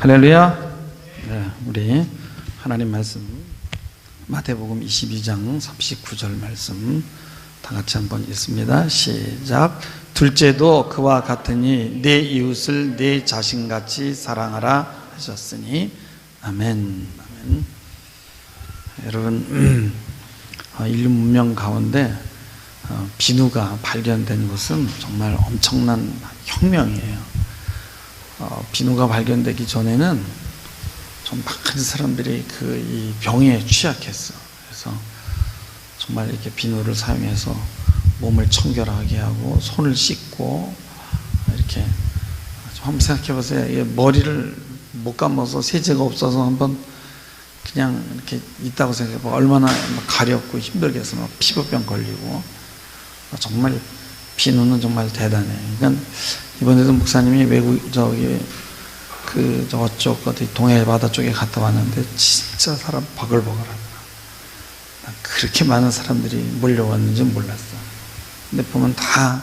할렐루야. 네, 우리 하나님 말씀 마태복음 22장 39절 말씀 다 같이 한번 읽습니다. 시작. 둘째도 그와 같으니 내 이웃을 내 자신같이 사랑하라 하셨으니 아멘. 아멘. 여러분 어, 인류 문명 가운데 어, 비누가 발견된 것은 정말 엄청난 혁명이에요. 어, 비누가 발견되기 전에는 좀 많은 사람들이 그 이 병에 취약했어. 그래서 정말 이렇게 비누를 사용해서 몸을 청결하게 하고 손을 씻고 이렇게 좀 한번 생각해 보세요. 이게 머리를 못 감아서 세제가 없어서 한번 그냥 이렇게 있다고 생각해 봐. 얼마나 막 가렵고 힘들겠어. 막 피부병 걸리고 정말 비누는 정말 대단해. 그러니까 이번에도 목사님이 외국 저기 그 저쪽 어디 동해 바다 쪽에 갔다 왔는데 진짜 사람 바글바글하더라. 난 그렇게 많은 사람들이 몰려왔는지 몰랐어. 근데 보면 다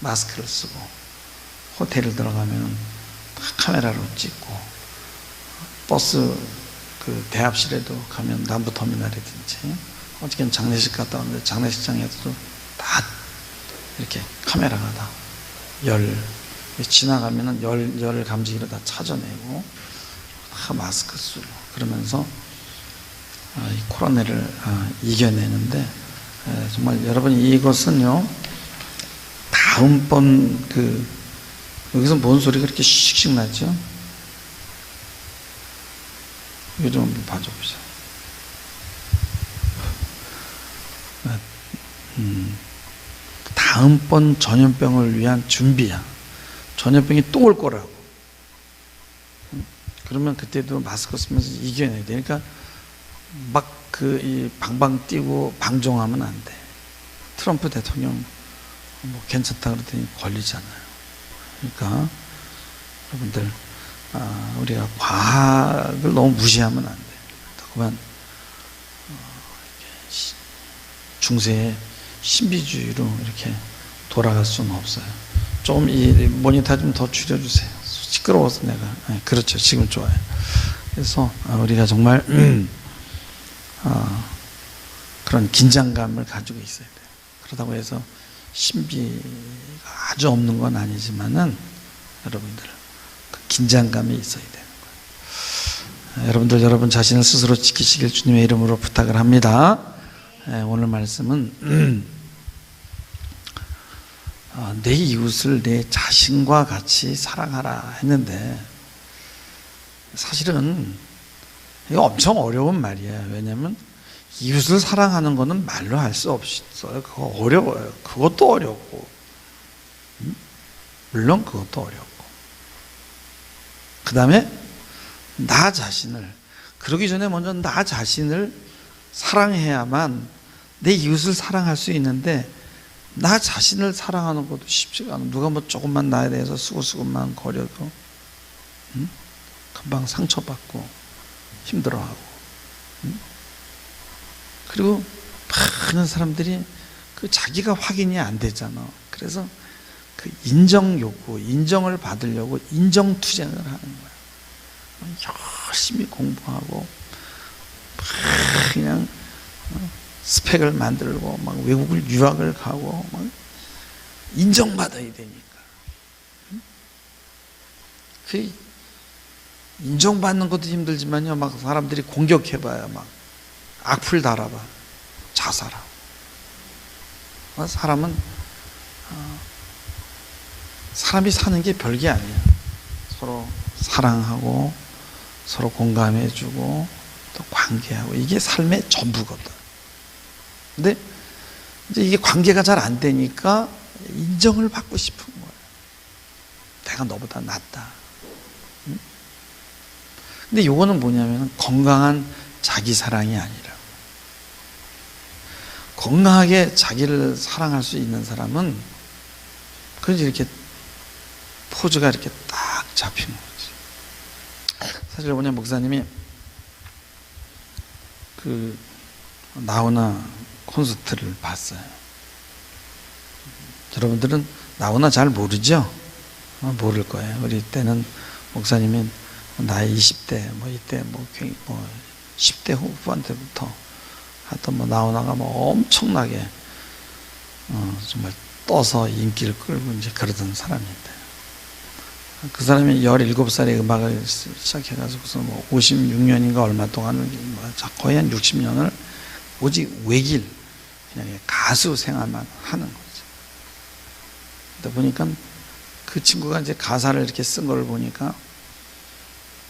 마스크를 쓰고 호텔을 들어가면 다 카메라로 찍고 버스 그 대합실에도 가면 남부터미널이든지 어저께는 장례식 갔다 왔는데 장례식장에서도 다 이렇게 카메라가 다 열 지나가면은 열, 열 감지기로 다 찾아내고 다 마스크 쓰고 그러면서 아, 이 코로나를 아, 이겨내는데 에, 정말 여러분 이것은요 다음번 그 여기서 뭔 소리가 그렇게 씩씩 나죠? 이거 좀 한번 봐줘 보자. 음, 다음번 전염병을 위한 준비야. 전염병이 또 올 거라고. 음, 그러면 그때도 마스크 쓰면서 이겨내야 돼. 그러니까 막그이 방방 뛰고 방종하면 안 돼. 트럼프 대통령 뭐 괜찮다 그러더니 걸리잖아요. 그러니까 여러분들 아, 우리가 과학을 너무 무시하면 안 돼. 그만 어, 중세의 신비주의로 이렇게 돌아갈 수는 없어요. 좀 이 모니터 좀 더 줄여주세요. 시끄러워서 내가. 네, 그렇죠. 지금 좋아요. 그래서 아, 우리가 정말 어, 그런 긴장감을 가지고 있어야 돼요. 그렇다고 해서 신비가 아주 없는 건 아니지만은 여러분들 그 긴장감이 있어야 되는 거예요. 여러분들 여러분 자신을 스스로 지키시길 주님의 이름으로 부탁을 합니다. 오늘 말씀은 어, 내 이웃을 내 자신과 같이 사랑하라 했는데 사실은 이거 엄청 어려운 말이에요. 왜냐하면 이웃을 사랑하는 것은 말로 할 수 없어요. 그거 어려워요. 그것도 어렵고 물론 그것도 어렵고 그 다음에 나 자신을 그러기 전에 먼저 나 자신을 사랑해야만 내 이웃을 사랑할 수 있는데 나 자신을 사랑하는 것도 쉽지가 않아. 누가 뭐 조금만 나에 대해서 수고수고만 거려도 응? 금방 상처받고 힘들어하고 응? 그리고 많은 사람들이 그 자기가 확인이 안 되잖아. 그래서 그 인정 욕구, 인정을 받으려고 인정 투쟁을 하는 거야. 열심히 공부하고 그냥 스펙을 만들고 막 외국을 유학을 가고 막 인정받아야 되니까. 그 인정받는 것도 힘들지만요. 막 사람들이 공격해봐야 막 악플 달아봐 자살하고. 사람은 어, 사람이 사는 게 별게 아니야. 서로 사랑하고 서로 공감해주고 또 관계하고 이게 삶의 전부거든. 근데 이제 이게 관계가 잘 안 되니까 인정을 받고 싶은 거예요. 내가 너보다 낫다. 응? 근데 요거는 뭐냐면 건강한 자기 사랑이 아니라 건강하게 자기를 사랑할 수 있는 사람은 그래서 이렇게 포즈가 이렇게 딱 잡히는 거지. 사실 뭐냐 목사님이 그 나오나 콘서트를 봤어요. 여러분들은 나오나 잘 모르죠? 어, 모를 거예요. 우리 때는 목사님이 나이 20대 뭐 이때 뭐, 굉- 뭐 10대 후반 때부터 하여튼 뭐 나오나가 뭐 엄청나게 어, 정말 떠서 인기를 끌고 이제 그러던 사람인데 그 사람이 17살에 음악을 시- 시작해가지고서 뭐 56년인가 얼마 동안 뭐 거의 한 60년을 오직 외길 그냥 가수 생활만 하는 거죠. 그러다 보니까 그 친구가 이제 가사를 이렇게 쓴 걸 보니까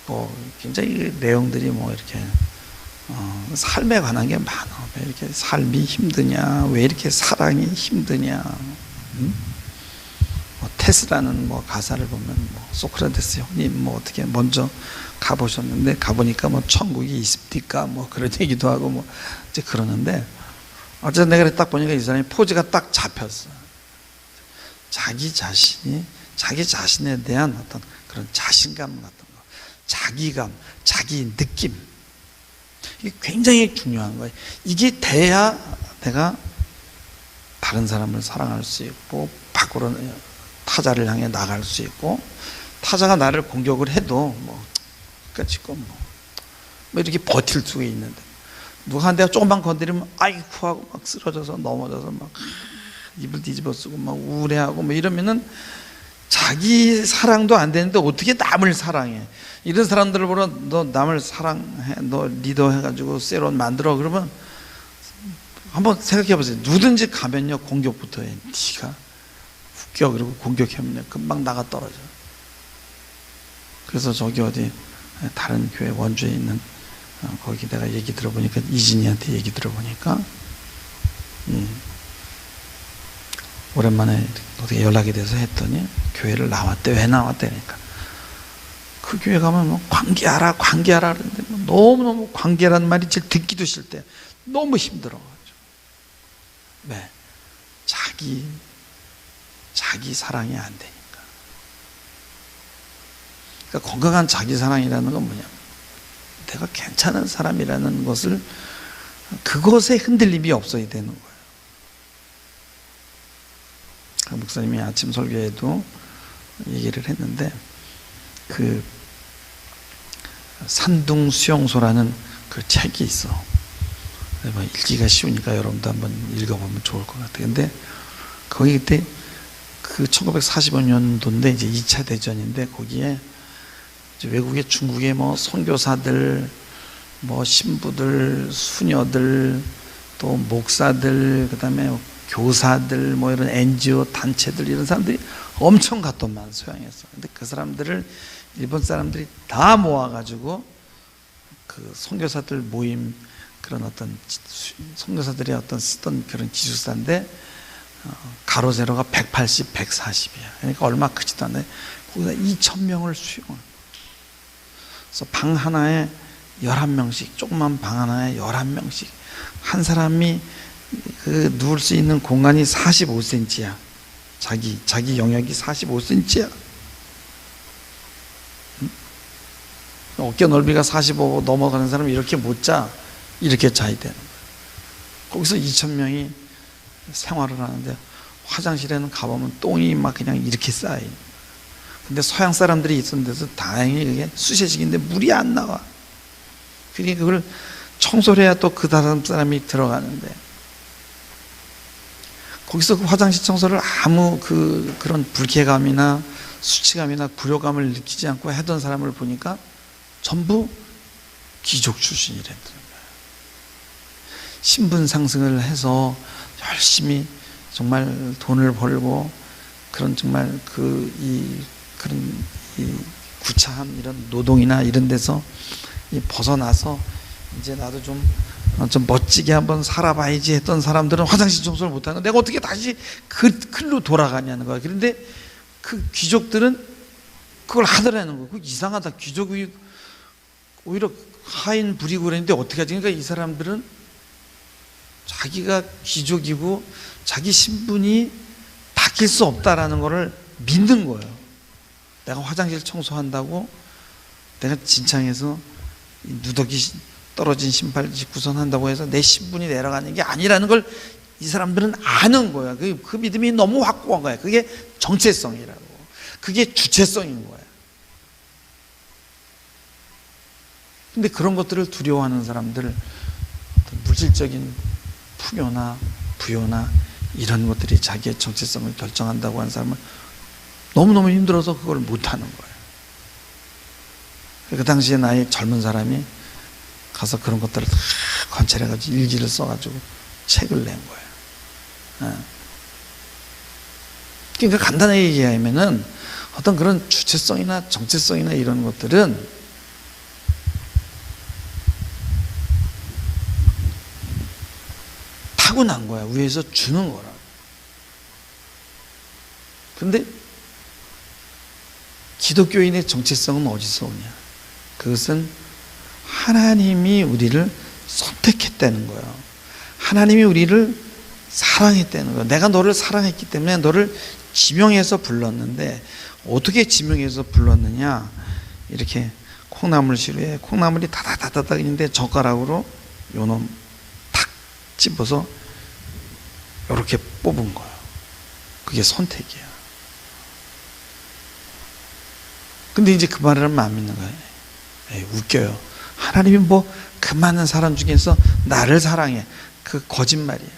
뭐 굉장히 내용들이 뭐 이렇게 어, 삶에 관한 게 많아. 왜 이렇게 삶이 힘드냐? 왜 이렇게 사랑이 힘드냐? 응? 뭐 테스라는 뭐 가사를 보면 뭐 소크라테스 형님 뭐 어떻게 먼저 가보셨는데 가보니까 뭐 천국이 있습니까? 뭐 그런 얘기도 하고 뭐 이제 그러는데 어쨌든 내가 딱 보니까 이 사람이 포즈가 딱 잡혔어. 자기 자신이 자기 자신에 대한 어떤 그런 자신감 같은 거, 자기감, 자기 느낌. 이게 굉장히 중요한 거예요. 이게 돼야 내가 다른 사람을 사랑할 수 있고 밖으로 타자를 향해 나갈 수 있고 타자가 나를 공격을 해도 뭐 끝이고 뭐, 뭐 이렇게 버틸 수가 있는데 누가 한 대가 조금만 건드리면 아이쿠 하고 막 쓰러져서 넘어져서 막 입을 뒤집어 쓰고 막 우울해하고 뭐 이러면은 자기 사랑도 안 되는데 어떻게 남을 사랑해? 이런 사람들을 보러 너 남을 사랑해, 너 리더 해가지고 세론 만들어 그러면 한번 생각해 보세요. 누든지 가면요 공격부터 해. 네가 웃겨 그리고 공격하면 금방 나가 떨어져. 그래서 저기 어디 다른 교회 원주에 있는 어, 거기 내가 얘기 들어보니까 이진이한테 얘기 들어보니까 음, 오랜만에 어떻게 연락이 돼서 했더니 교회를 나왔대 왜 나왔대 그러니까. 그 교회 가면 뭐 관계하라 관계하라 그러는데 뭐 너무너무 관계라는 말이 제일 듣기도 싫대. 너무 힘들어가지고. 왜? 자기 자기 사랑이 안 되니까. 그러니까 건강한 자기 사랑이라는 건 뭐냐 내가 괜찮은 사람이라는 것을 그것에 흔들림이 없어야 되는 거예요. 그 목사님이 아침 설교에도 얘기를 했는데 그 산둥 수용소라는 그 책이 있어. 뭐 읽기가 쉬우니까 여러분도 한번 읽어보면 좋을 것 같아요. 근데 거기 그때 그 1945년도인데 이제 2차 대전인데 거기에 외국의 중국의 뭐 선교사들, 뭐 신부들, 수녀들, 또 목사들, 그다음에 교사들, 뭐 이런 NGO 단체들 이런 사람들이 엄청 갔던만 소양했어. 근데 그 사람들을 일본 사람들이 다 모아가지고 그 선교사들 모임 그런 어떤 선교사들이 어떤 쓰던 그런 기숙사인데 어, 가로 세로가 180, 140이야. 그러니까 얼마 크지도 않네. 거기다 2천 명을 수용을. 그래서 방 하나에 11명씩, 조그만 방 하나에 11명씩. 한 사람이 그 누울 수 있는 공간이 45cm야. 자기, 자기 영역이 45cm야. 어깨 넓이가 45 넘어가는 사람이 이렇게 못 자. 이렇게 자야 되는 거야. 거기서 2,000명이 생활을 하는데 화장실에는 가보면 똥이 막 그냥 이렇게 쌓여. 근데 서양 사람들이 있었는 데서 다행히 그게 수세식인데 물이 안 나와. 그러니까 그걸 청소를 해야 또 그 다른 사람이 들어가는데 거기서 그 화장실 청소를 아무 그 그런 불쾌감이나 수치감이나 굴욕감을 느끼지 않고 하던 사람을 보니까 전부 귀족 출신이랬던 거예요. 신분 상승을 해서 열심히 정말 돈을 벌고 그런 정말 그 이 그런 이 구차한 이런 노동이나 이런 데서 이 벗어나서 이제 나도 좀, 어, 좀 멋지게 한번 살아봐야지 했던 사람들은 화장실 청소를 못하는. 내가 어떻게 다시 그 클로 돌아가냐는 거야. 그런데 그 귀족들은 그걸 하더라는 거야. 그 이상하다. 귀족이 오히려 하인 부리고 그랬는데 어떻게 하지? 그러니까 이 사람들은 자기가 귀족이고 자기 신분이 바뀔 수 없다라는 것을 믿는 거예요. 내가 화장실 청소한다고 내가 진창에서 이 누더기 떨어진 신발 구선 한다고 해서 내 신분이 내려가는 게 아니라는 걸 이 사람들은 아는 거야. 그, 그 믿음이 너무 확고한 거야. 그게 정체성이라고. 그게 주체성인 거야. 근데 그런 것들을 두려워하는 사람들 물질적인 풍요나 부요나 이런 것들이 자기의 정체성을 결정한다고 하는 사람은 너무너무 힘들어서 그걸 못하는 거예요. 그 당시에 나이 젊은 사람이 가서 그런 것들을 다 관찰해가지고 일기를 써가지고 책을 낸 거예요. 예. 그러니까 간단하게 얘기하면은 어떤 그런 주체성이나 정체성이나 이런 것들은 타고난 거야. 위에서 주는 거라. 근데 기독교인의 정체성은 어디서 오냐? 그것은 하나님이 우리를 선택했다는 거예요. 하나님이 우리를 사랑했다는 거예요. 내가 너를 사랑했기 때문에 너를 지명해서 불렀는데 어떻게 지명해서 불렀느냐? 이렇게 콩나물 시루에 콩나물이 다다다다닥 있는데 젓가락으로 요놈 탁 집어서 이렇게 뽑은 거예요. 그게 선택이야. 근데 이제 그 말을 안 믿는 거예요. 에이, 웃겨요. 하나님이 뭐 그 많은 사람 중에서 나를 사랑해. 그 거짓말이야.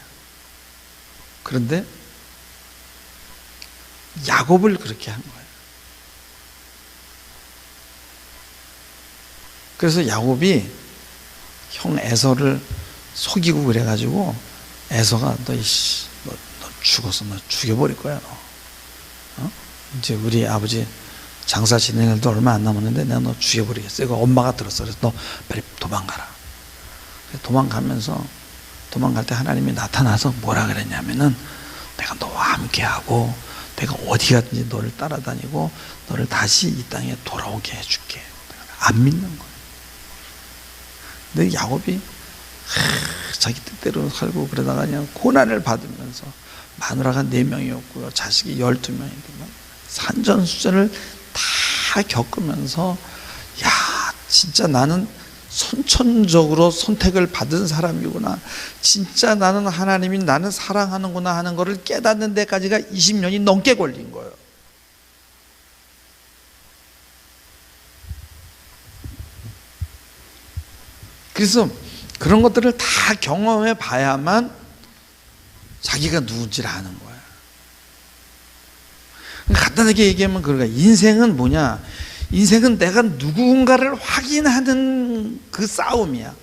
그런데 야곱을 그렇게 한 거예요. 그래서 야곱이 형 에서를 속이고 그래가지고 에서가 너 이씨 너, 너 죽어서 너 죽여버릴 거야 너. 어? 이제 우리 아버지 장사 지낼 날도 얼마 안 남았는데 내가 너 죽여버리겠어. 이거 엄마가 들었어. 그래서 너 빨리 도망가라. 도망가면서 도망갈 때 하나님이 나타나서 뭐라 그랬냐면은 내가 너와 함께하고 내가 어디 가든지 너를 따라다니고 너를 다시 이 땅에 돌아오게 해줄게. 안 믿는 거예요. 근데 야곱이 하, 자기 뜻대로 살고 그러다가 그냥 고난을 받으면서 마누라가 네 명이었고요. 자식이 열두 명이지만 산전수전을 다 겪으면서 야 진짜 나는 선천적으로 선택을 받은 사람이구나. 진짜 나는 하나님이 나는 사랑하는구나 하는 것을 깨닫는 데까지가 20년이 넘게 걸린 거예요. 그래서 그런 것들을 다 경험해 봐야만 자기가 누군지를 아는 거야. 간단하게 얘기하면 그러니까 인생은 뭐냐? 인생은 내가 누군가를 확인하는 그 싸움이야.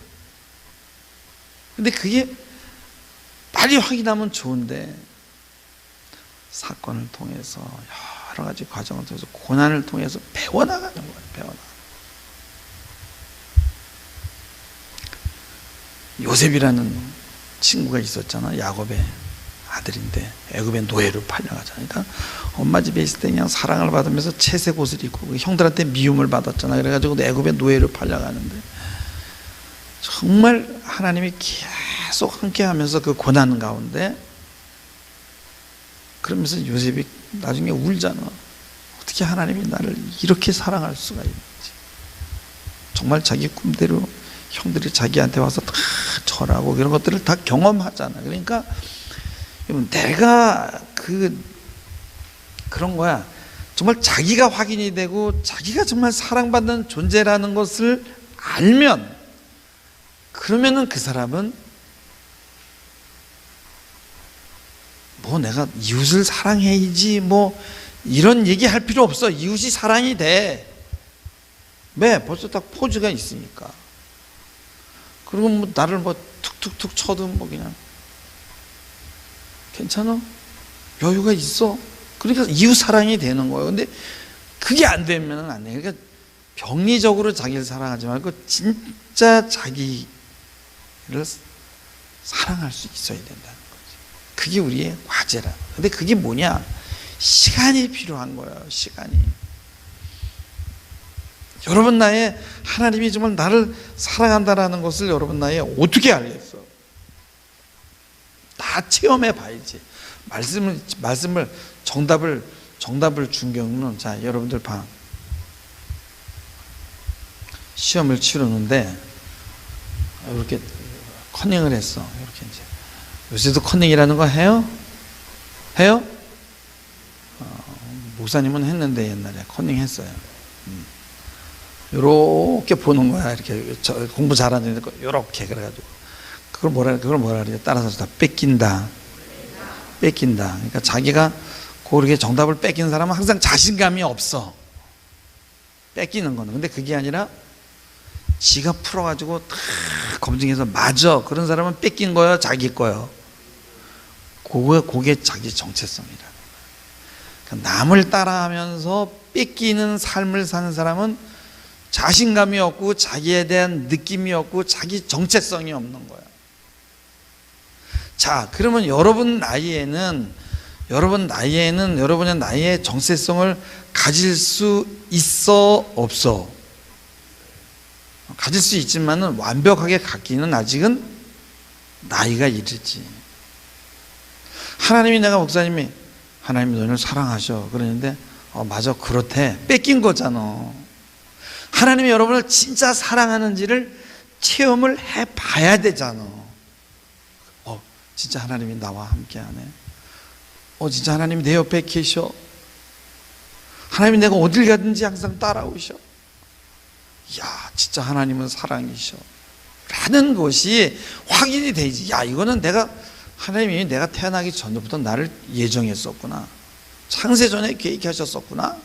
근데 그게 빨리 확인하면 좋은데 사건을 통해서 여러 가지 과정을 통해서 고난을 통해서 배워나가는 거야. 배워나. 요셉이라는 친구가 있었잖아. 야곱의 아들인데 애굽의 노예로 팔려가잖아. 그러니까 엄마 집에 있을 때 그냥 사랑을 받으면서 채색 옷을 입고 그 형들한테 미움을 받았잖아. 그래가지고 애굽의 노예로 팔려가는데 정말 하나님이 계속 함께하면서 그 고난 가운데 그러면서 요셉이 나중에 울잖아. 어떻게 하나님이 나를 이렇게 사랑할 수가 있는지. 정말 자기 꿈대로 형들이 자기한테 와서 다 절하고 이런 것들을 다 경험하잖아. 그러니까 내가 그 그런 거야. 정말 자기가 확인이 되고 자기가 정말 사랑받는 존재라는 것을 알면 그러면은 그 사람은 뭐 내가 이웃을 사랑해야지 뭐 이런 얘기 할 필요 없어. 이웃이 사랑이 돼. 왜? 벌써 딱 포즈가 있으니까. 그리고 뭐 나를 뭐 툭툭툭 쳐도 뭐 그냥 괜찮아? 여유가 있어. 그러니까 이웃 사랑이 되는 거예요. 근데 그게 안 되면 안 돼. 그러니까 병리적으로 자기를 사랑하지 말고 진짜 자기를 사랑할 수 있어야 된다는 거지. 그게 우리의 과제라. 근데 그게 뭐냐? 시간이 필요한 거예요. 시간이. 여러분 나의 하나님이 정말 나를 사랑한다라는 것을 여러분 나에 어떻게 알겠어? 다 체험해 봐야지. 말씀을 말씀을 정답을 정답을 준 경우는 자 여러분들 봐. 시험을 치르는데 이렇게 커닝을 했어. 이렇게 이제 요새도 커닝이라는 거 해요? 해요? 어, 목사님은 했는데 옛날에 커닝 했어요. 음. 요렇게 보는 거야. 이렇게 저 공부 잘하는 애들 요렇게 그래가지고 그걸 뭐라 그걸 뭐라 그래요? 따라서 다 뺏긴다. 뺏긴다. 그러니까 자기가 고르게 정답을 뺏긴 사람은 항상 자신감이 없어. 뺏기는 거는. 근데 그게 아니라 지가 풀어가지고 다 검증해서 맞아. 그런 사람은 뺏긴 거야, 자기 거요. 그거, 그게 자기 정체성이라. 그러니까 남을 따라하면서 뺏기는 삶을 사는 사람은 자신감이 없고 자기에 대한 느낌이 없고 자기 정체성이 없는 거야. 자, 그러면 여러분 나이에는 여러분 나이에는 여러분의 나이에 정체성을 가질 수 있어 없어? 가질 수 있지만은 완벽하게 갖기는 아직은 나이가 이르지. 하나님이 내가 목사님이 하나님이 너를 사랑하셔 그러는데 어 맞아 그렇대 뺏긴 거잖아. 하나님이 여러분을 진짜 사랑하는지를 체험을 해 봐야 되잖아. 어 진짜 하나님이 나와 함께하네. 어 진짜 하나님이 내 옆에 계셔. 하나님이 내가 어딜 가든지 항상 따라오셔. 야, 진짜 하나님은 사랑이셔. 라는 것이 확인이 되지. 야, 이거는 내가 하나님이 내가 태어나기 전부터 나를 예정했었구나. 창세 전에 계획하셨었구나.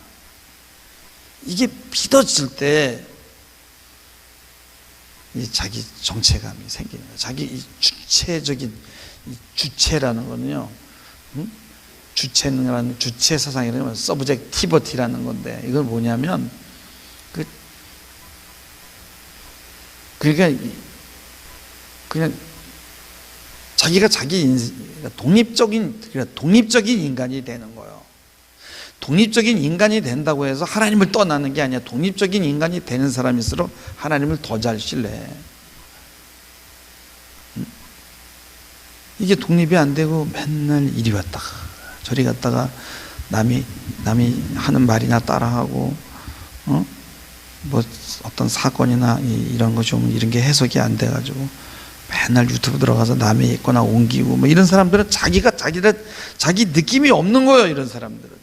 이게 믿어질 때, 이 자기 정체감이 생기는 거예요. 자기 이 주체적인, 이 주체라는 거는요, 음? 주체는, 주체 사상이라는 서브젝티버티라는 건데, 이건 뭐냐면, 그, 그러니까, 그냥, 자기가 자기 인생, 독립적인, 그러니까 독립적인 인간이 되는 거예요. 독립적인 인간이 된다고 해서 하나님을 떠나는 게 아니야. 독립적인 인간이 되는 사람일수록 하나님을 더 잘 신뢰해. 이게 독립이 안 되고 맨날 이리 왔다가 저리 갔다가 남이 남이 하는 말이나 따라하고 어? 뭐 어떤 사건이나 이 런 거 좀 이런 게 해석이 안 돼 가지고 맨날 유튜브 들어가서 남의 있거나 옮기고 뭐 이런 사람들은 자기가 자기를 자기 느낌이 없는 거예요. 이런 사람들은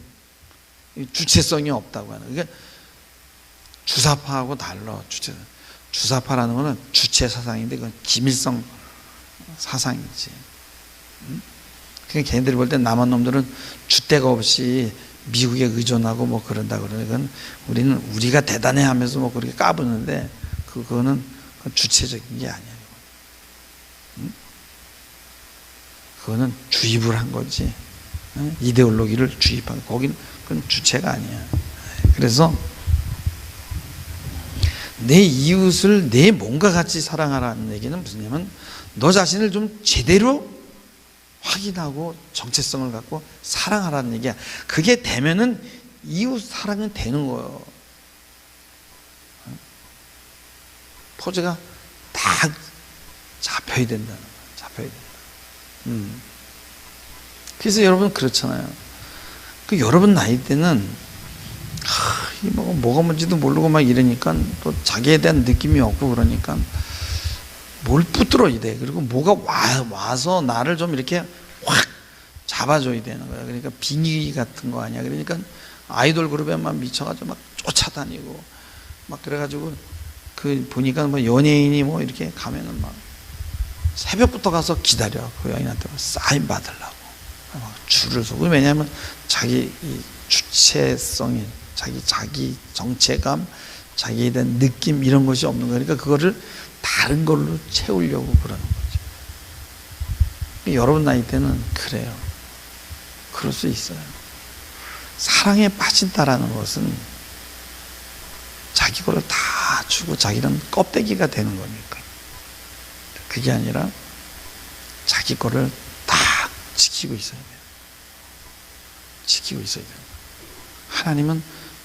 주체성이 없다고 하는. 그게 주사파하고 달라. 주체 주사파라는 거는 주체 사상인데 그건 기밀성 사상이지. 응? 그러니까 걔네들이 볼 때 남한 놈들은 주대가 없이 미국에 의존하고 뭐 그런다 그러는 건 우리는 우리가 대단해 하면서 뭐 그렇게 까부는데 그거는 주체적인 게 아니야. 그거는 주입을 한 거지. 이데올로기를 주입한 거긴 그건 주체가 아니야. 그래서 내 이웃을 내 몸과 같이 사랑하라는 얘기는 무슨냐면 너 자신을 좀 제대로 확인하고 정체성을 갖고 사랑하라는 얘기야. 그게 되면은 이웃 사랑은 되는 거예요. 포즈가 다 잡혀야 된다는 거야. 잡혀야 된다. 음. 그래서 여러분 그렇잖아요. 그 여러분 나이 때는 하, 뭐, 뭐가 뭔지도 모르고 막 이러니까 또 자기에 대한 느낌이 없고 그러니까 뭘 붙들어야 돼. 그리고 뭐가 와, 와서 나를 좀 이렇게 확 잡아줘야 되는 거야. 그러니까 빙의 같은 거 아니야. 그러니까 아이돌 그룹에만 미쳐가지고 막 쫓아다니고 막 그래가지고 그 보니까 뭐 연예인이 뭐 이렇게 가면은 막 새벽부터 가서 기다려. 그 여인한테 사인 받으려고. 막 줄을 서고. 왜냐하면 자기 이 주체성이, 자기, 자기 정체감, 자기에 대한 느낌 이런 것이 없는 거니까 그거를 다른 걸로 채우려고 그러는 거죠. 여러분 나이 때는 그래요. 그럴 수 있어요. 사랑에 빠진다라는 것은 자기 거를 다 주고 자기는 껍데기가 되는 거니까. 그게 아니라 자기 거를 딱 지키고 있어야 돼요. 지키고 있어야 돼요. 하나님은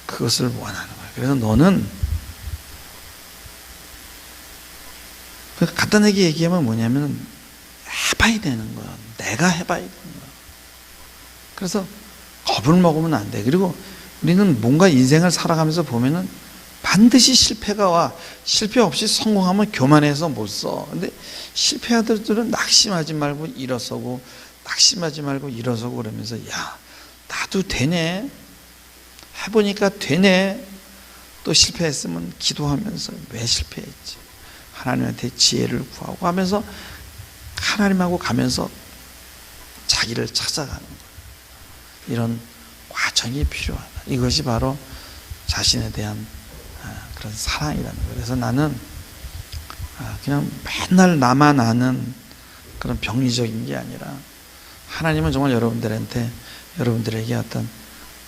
그것을 원하는 거예요. 그래서 너는 그 간단하게 얘기하면 뭐냐면 해봐야 되는 거야. 내가 해봐야 되는 거야. 그래서 겁을 먹으면 안 돼. 그리고 우리는 뭔가 인생을 살아가면서 보면은 반드시 실패가 와. 실패 없이 성공하면 교만해서 못 써. 근데 실패하들들은 낙심하지 말고 일어서고, 낙심하지 말고 일어서고 그러면서, 야, 나도 되네. 해보니까 되네. 또 실패했으면 기도하면서 왜 실패했지? 하나님한테 지혜를 구하고 하면서 하나님하고 가면서 자기를 찾아가는. 이런 과정이 필요하다. 이것이 바로 자신에 대한 아, 그런 사랑이라는 거예요. 그래서 나는 아, 그냥 맨날 나만 아는 그런 병리적인 게 아니라 하나님은 정말 여러분들한테 여러분들에게 어떤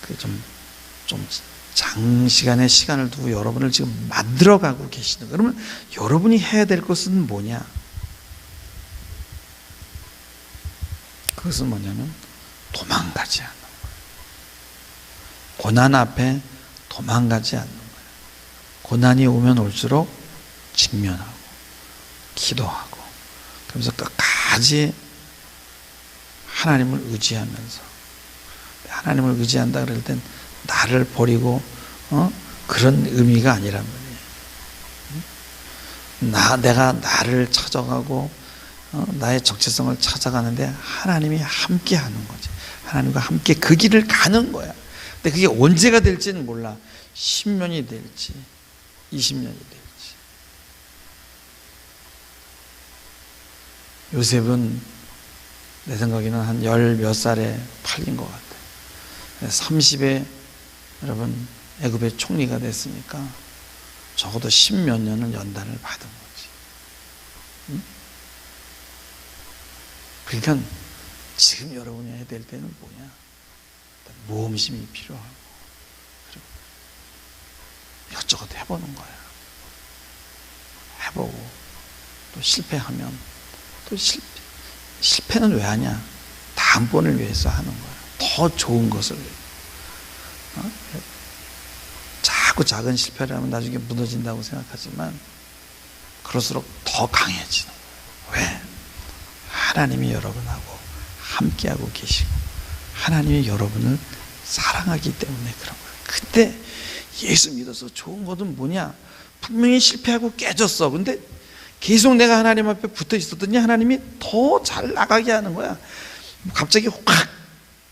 그좀좀 장시간의 시간을 두고 여러분을 지금 만들어가고 계시는 거예요. 그러면 여러분이 해야 될 것은 뭐냐? 그것은 뭐냐면 도망가지 않는 거예요. 고난 앞에 도망가지 않는 거예요. 고난이 오면 올수록 직면하고 기도하고 그러면서 끝까지 하나님을 의지하면서 하나님을 의지한다 그럴 땐 나를 버리고 어? 그런 의미가 아니란 말이에요. 나 내가 나를 찾아가고 어? 나의 정체성을 찾아가는데 하나님이 함께 하는 거지. 하나님과 함께 그 길을 가는 거야. 근데 그게 언제가 될지는 몰라. 10년이 될지 20년이 될지. 요셉은 내 생각에는 한 열 몇 살에 팔린 것 같아요. 30에 여러분 애굽의 총리가 됐으니까 적어도 십몇 년은 연단을 받은 거지. 응? 그러니까 지금 여러분이 해야 될 때는 뭐냐? 모험심이 필요하고 그리고 이것저것 해보는 거야. 해보고 또 실패하면 또 실패 실패는 왜 하냐? 다음번을 위해서 하는 거야. 더 좋은 것을 어? 자꾸 작은 실패를 하면 나중에 무너진다고 생각하지만 그럴수록 더 강해지는 거예요. 왜? 하나님이 여러분하고 함께하고 계시고 하나님이 여러분을 사랑하기 때문에 그런 거예요. 근데 예수 믿어서 좋은 것은 뭐냐? 분명히 실패하고 깨졌어. 근데 계속 내가 하나님 앞에 붙어 있었더니 하나님이 더 잘 나가게 하는 거야. 갑자기 확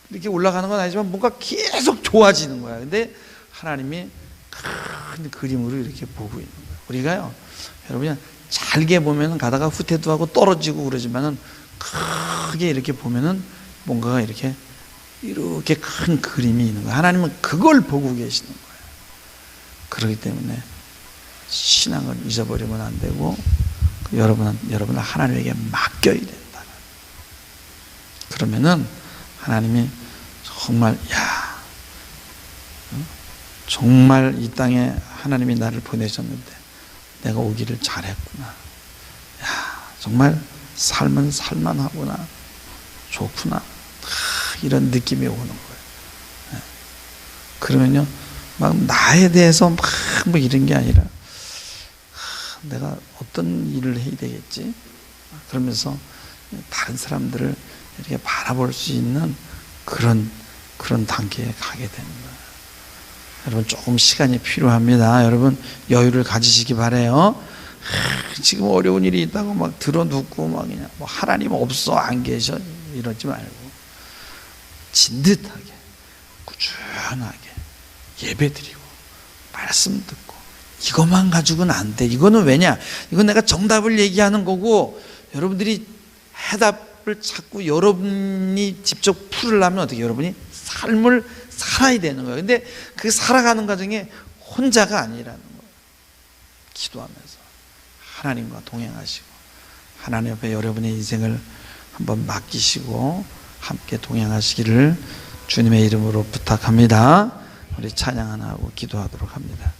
이렇게 올라가는 건 아니지만 뭔가 계속 좋아지는 거야. 근데 하나님이 큰 그림으로 이렇게 보고 있는 거야. 우리가요, 여러분이 잘게 보면 가다가 후퇴도 하고 떨어지고 그러지만은 크게 이렇게 보면은 뭔가가 이렇게 이렇게 큰 그림이 있는 거야. 하나님은 그걸 보고 계시는 거예요. 그렇기 때문에 신앙을 잊어버리면 안 되고 여러분은 여러분을 하나님에게 맡겨야 된다. 그러면은 하나님이 정말 야 정말 이 땅에 하나님이 나를 보내셨는데 내가 오기를 잘했구나. 야 정말 삶은 살만하구나. 좋구나. 이런 느낌이 오는 거예요. 예. 그러면요, 막 나에 대해서 막 뭐 이런 게 아니라 내가 어떤 일을 해야 되겠지? 그러면서 다른 사람들을 이렇게 바라볼 수 있는 그런 그런 단계에 가게 되는 거예요. 여러분 조금 시간이 필요합니다. 여러분 여유를 가지시기 바래요. 지금 어려운 일이 있다고 막 들어눕고 막 그냥 뭐 하나님 없어 안 계셔 이러지 말고 진듯하게 꾸준하게 예배드리고 말씀 듣고 이것만 가지고는 안 돼. 이거는 왜냐? 이건 내가 정답을 얘기하는 거고 여러분들이 해답 을 찾고 여러분이 직접 풀으려면 어떻게 여러분이 삶을 살아야 되는 거예요. 근데 그 살아가는 과정에 혼자가 아니라는 거예요. 기도하면서 하나님과 동행하시고 하나님 앞에 여러분의 인생을 한번 맡기시고 함께 동행하시기를 주님의 이름으로 부탁합니다. 우리 찬양 하나 하고 기도하도록 합니다.